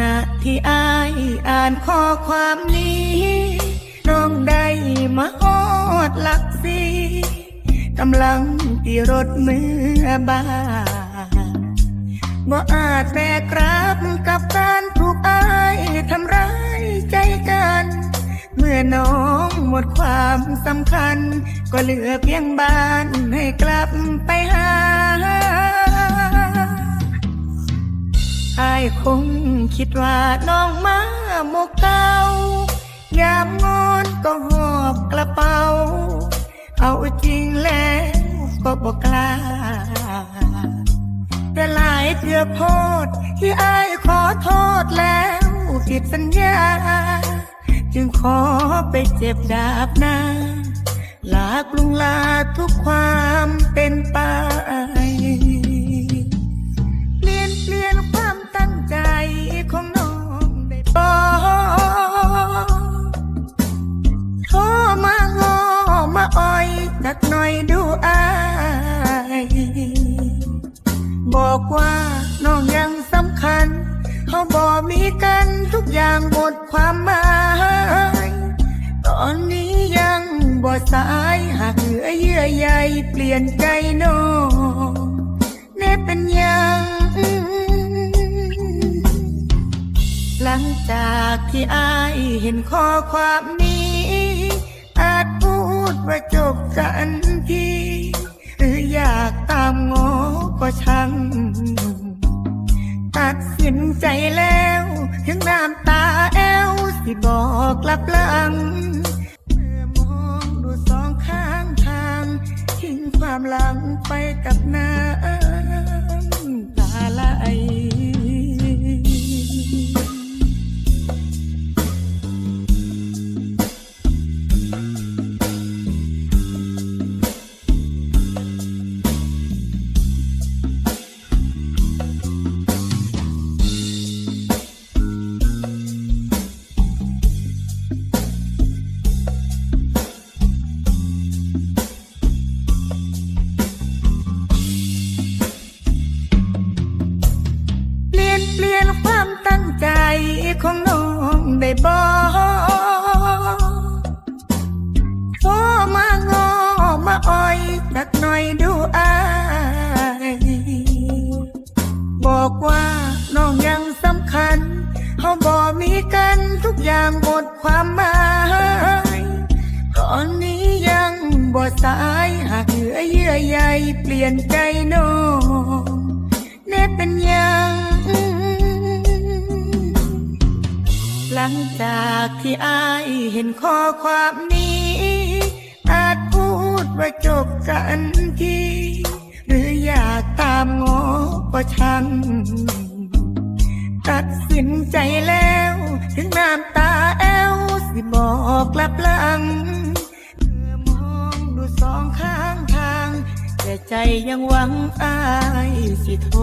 ณะที่อายอ่านข้อความนี้ น้องได้มาอดหลักสีกำลังตีรถเมื่อบ้านบ่อาจแบกรับกับการถูกอายทำร้ายใจกัน เมื่อน้องหมดความสำคัญ ก็เหลือเพียงบ้านให้กลับไปหาายคงคิดว่าน้องมาหมกเก่ายามงอนก็หอบกระเป๋า เอาจริงแล้วก็บอกกล้า แต่หลายเทื่อโพดที่อายขอโทษแล้วผิดสัญญา จึงขอไปเจ็บดาบหน้าลากลุงลาทุกความเป็นไป บอกว่าน้องยังสำคัญเขาบอกมีกันทุกอย่างหมดความหมาย ตอนนี้ยังบ่สายหากเหลือเยื่อใยเปลี่ยนใจน้องแน่เป็นยัง หลังจากที่อายเห็นข้อความนี้ อาจพูดว่าจบกัน ช่างตัดสินใจแล้ว ถึงน้ำตาแอวสิบอกกลับหลัง ของน้องได้บอกโทรมางอมาอ้อยสักหน่อยดูอายบอกว่าน้องยังสำคัญเขาบอกมีกันทุกอย่างหมดความหมายตอนนี้ยังบ่สายหากเหลือเยื่อใยเปลี่ยนใจน้องแน่เป็นยัง ลังจากที่อายเห็นข้อความนี้ อาจพูดว่าจบกันทีหรืออยากตามงอก็ช่างตัดสินใจแล้ว ถึงน้ำตาแอวสิบอกกลับหลังเมื่อมองดูสองข้างทาง แต่ใจยังหวังอายสิโทร